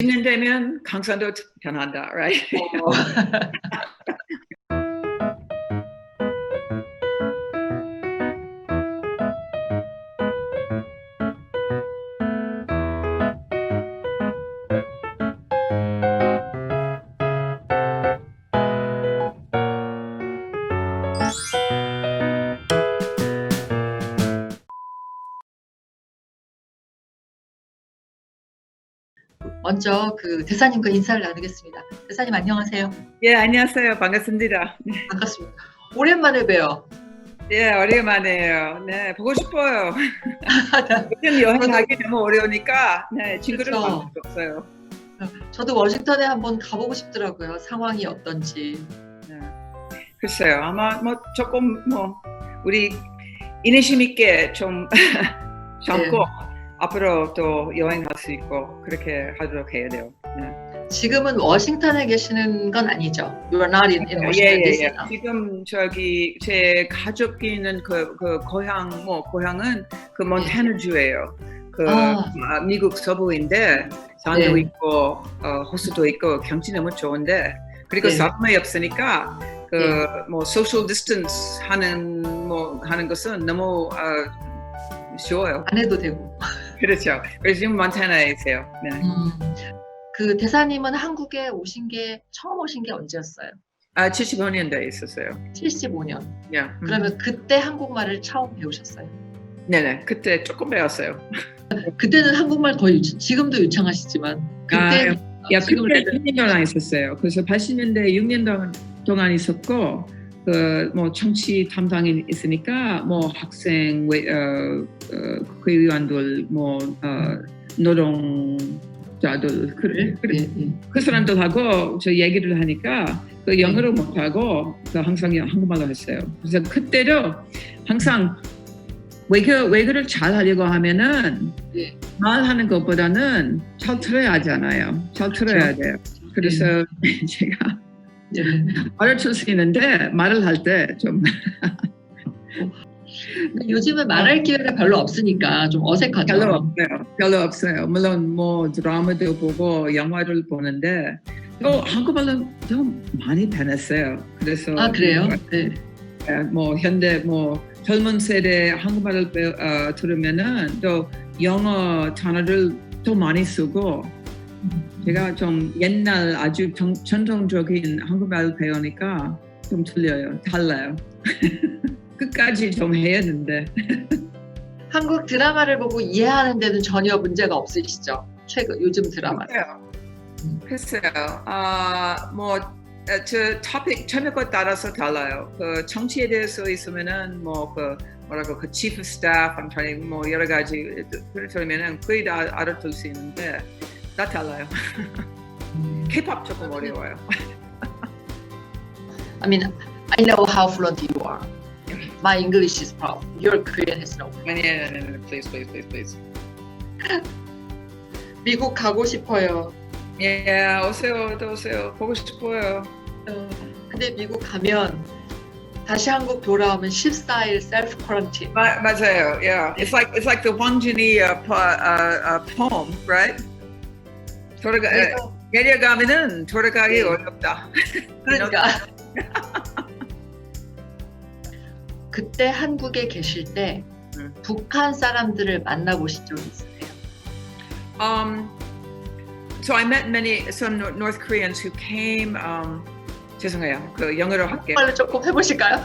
1년 되면 강산도 변한다, right? 어, 먼저 그 대사님과 인사를 나누겠습니다. 대사님 안녕하세요. 예, 안녕하세요. 반갑습니다. 반갑습니다. 오랜만에 봬요. 예, 오랜만에요. 네, 보고 싶어요. 요즘 여행 저도- 가기 너무 어려우니까 네, 친구를 그렇죠. 만날 수 없어요. 저도 워싱턴에 한번 가보고 싶더라고요. 상황이 어떤지. 네. 글쎄요, 아마 뭐 조금 뭐 우리 인내심 있게 좀 참고 앞으로 또 여행 갈수 있고 그렇게 하도록 해야 돼요. 네. 지금은 워싱턴에 계시는 건 아니죠. You are not in, in 예, Washington 예, DC 예. now. 지금 저기 제 가족이 있는 그, 그 고향 뭐 고향은 그 몬타나주예요. 그 아. 아, 미국 서부인데 산도 네. 있고 어, 호수도 있고 경치 너무 좋은데 그리고 네. 사람이 없으니까 그뭐 소셜 디스턴스 하는 뭐 하는 것은 너무 어, 쉬워요. 안 해도 되고. 그렇죠. 그래서 지금 몬타나에 있어요. 네. 음, 그 대사님은 한국에 오신 게 처음 오신 게 언제였어요? 아 75년도에 있었어요. 75년. 예. 음. 그러면 그때 한국말을 처음 배우셨어요? 네네 그때 조금 배웠어요. 그때는 한국말 거의 유창, 지금도 유창하시지만 그때 아, 야, 그때 레벨- 6년 동안 있었어요. 그래서 80년대 6년 동안, 동안 있었고, 그, 뭐, 청취 담당이 있으니까, 뭐, 학생, 외, 어, 어, 국회의원들, 뭐, 어, 노동자들, 그래, 그래. 예, 예. 그 사람들하고 저 얘기를 하니까, 그 영어를 못하고, 그 항상 한국말로 했어요. 그래서 그때도 항상 외교, 외교를 잘 하려고 하면은, 예. 말하는 것보다는 잘 들어야 하잖아요. 잘 들어야 돼요. 그래서 제가 예. 칠수 있는데 말을 할 때 좀 요즘은 말할 기회가 별로 없으니까 좀 어색하죠. 별로 없어요. 별로 없어요. 물론 뭐 드라마도 보고 영화를 보는데 또 한국말로 좀 많이 변했어요. 그래서 아 그래요? 네. 뭐 현대 뭐 젊은 세대 한국말을 배우, 어, 들으면은 또 영어 단어를 더 많이 쓰고 제가 좀 옛날 아주 정, 전통적인 한국말 배우니까 좀 틀려요. 달라요. 끝까지 좀 해야 되는데. 한국 드라마를 보고 이해하는 데는 전혀 문제가 없으시죠? 최근 요즘 드라마. 글쎄요. 글쎄요. 아, 뭐, 어, 저 토픽 제목에 따라서 달라요. 그 정치에 대해서 있으면은 뭐 그 뭐라고 그 chief of staff, I'm trying 뭐 여러 가지 그러면은 거의 다 알아들 수 있는데 다 달라요. K-pop 조금 어려워요. I mean, I know how fluent you are. My English is problem. Your Korean is no. 아니, 아니, 아니, 아니, please, please, please, please. 미국 가고 싶어요. 예, 오세요, 또 오세요. 보고 싶어요. 어, 근데 미국 가면 다시 한국 돌아오면 14일 셀프 쿼런틴. 마, 맞아요. Yeah, it's like it's like the Wang Jini uh, po, uh, uh, poem, right? 돌아가 그래서 내려가면은 돌아가기 네. 어렵다. 그러니까 그때 한국에 계실 때 음. 북한 사람들을 만나보신 적 있으세요? Um, so I met many some Nor- North Koreans who came. Um, 죄송해요. 그 영어로 할게요. 빨리 조금 해보실까요?